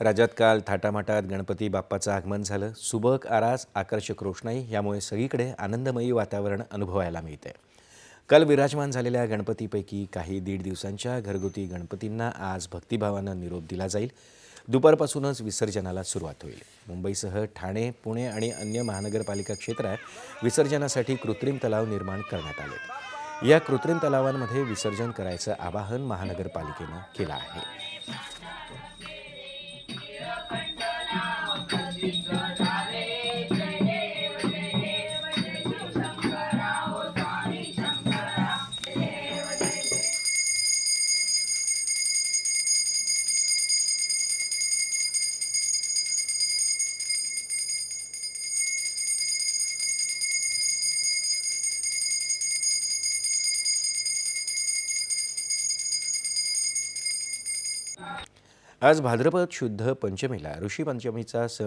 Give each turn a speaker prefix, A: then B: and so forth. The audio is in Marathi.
A: राज्यात काल थाटामाटात गणपती बाप्पाचं आगमन झालं. सुबक आरास आकर्षक रोषणाई यामुळे सगळीकडे आनंदमयी वातावरण अनुभवायला मिळते काल विराजमान झालेल्या गणपतीपैकी काही दीड दिवसांच्या घरगुती गणपतींना आज भक्तिभावानं निरोप दिला जाईल. दुपारपासूनच विसर्जनाला सुरुवात होईल. मुंबईसह ठाणे पुणे आणि अन्य महानगरपालिका क्षेत्रात विसर्जनासाठी कृत्रिम तलाव निर्माण करण्यात आले या कृत्रिम तलावांमध्ये विसर्जन करायचं आवाहन महानगरपालिकेनं केलं आहे. आज भाद्रपद शुद्ध पंचमीला ऋषी पंचमीचा सण